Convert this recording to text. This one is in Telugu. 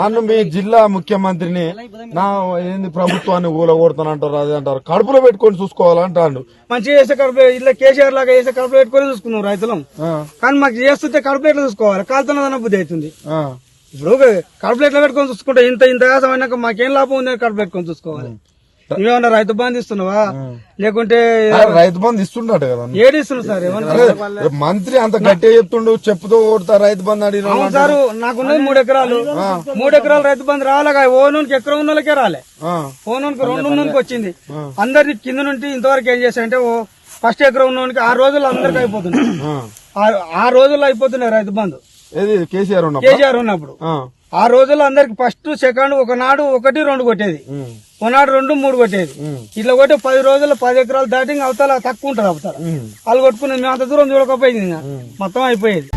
నన్ను మీ జిల్లా ముఖ్యమంత్రిని నా ఏంది ప్రభుత్వాన్ని ఊలగొడతానంటారు అది అంటారు. కడుపులో పెట్టుకొని చూసుకోవాలంటాడు మంచిగా చేసే కడుపు ఇట్లా కేసీఆర్ లాగా చేసే కడుపు పెట్టుకొని చూసుకున్నాం రైతులం. కానీ మాకు చేస్తుంటే కడుపు ఎట్లా చూసుకోవాలి? కాలుతున్నదన్న బుద్ధి అవుతుంది. ఇప్పుడు కడుపు ఎట్లా పెట్టుకొని చూసుకుంటే ఇంత ఇంత యాసం అయినాక మాకేం లాభం ఉంది కడుపు పెట్టుకొని చూసుకోవాలి? నువ్వేమన్నా రైతు బంధు ఇస్తున్నావా? లేకుంటే రైతు బంధు ఇస్తుండట కదా ఏడు సార్? ఏమన్నా మంత్రి అంత గట్టిగా చెప్తుండు చెప్పుతో కొడతా రైతు బంధు అడిగిన అవును సార్ నాకున్నది మూడు ఎకరాలు. మూడు ఎకరాలు రైతు బంధు రాలేగా ఓనూనికి ఎకరం ఉన్న వాళ్ళకే రాలే. ఆ, ఓనూనికి రెండు ఉన్నోనికి వచ్చింది. అందరి కింద నుండి ఇంతవరకు ఏం చేశారంటే ఓ ఫస్ట్ ఎకరం ఉన్నోనికి ఆ రోజుల్లో అందరికి అయిపోతుంది. ఆ. రోజుల్లో అయిపోతున్నాయి రైతు బంధు. ఏది? కేసీఆర్ ఉన్నప్పుడు? కేసీఆర్ ఉన్నప్పుడు. ఆ, రోజుల్లో అందరికి ఫస్ట్ సెకండ్ ఒకనాడు ఒకటి రెండు కొట్టేది. ఒకనాడు రెండు మూడు కొట్టేది. ఇట్లా కొట్టి పది రోజుల్లో పది ఎకరాలు దాటి అవతల తక్కువ ఉంటారు అవతల. వాళ్ళు కొట్టుకునేది మేము అంత దూరం చూడకపోయింది ఇంకా. మొత్తం అయిపోయేది.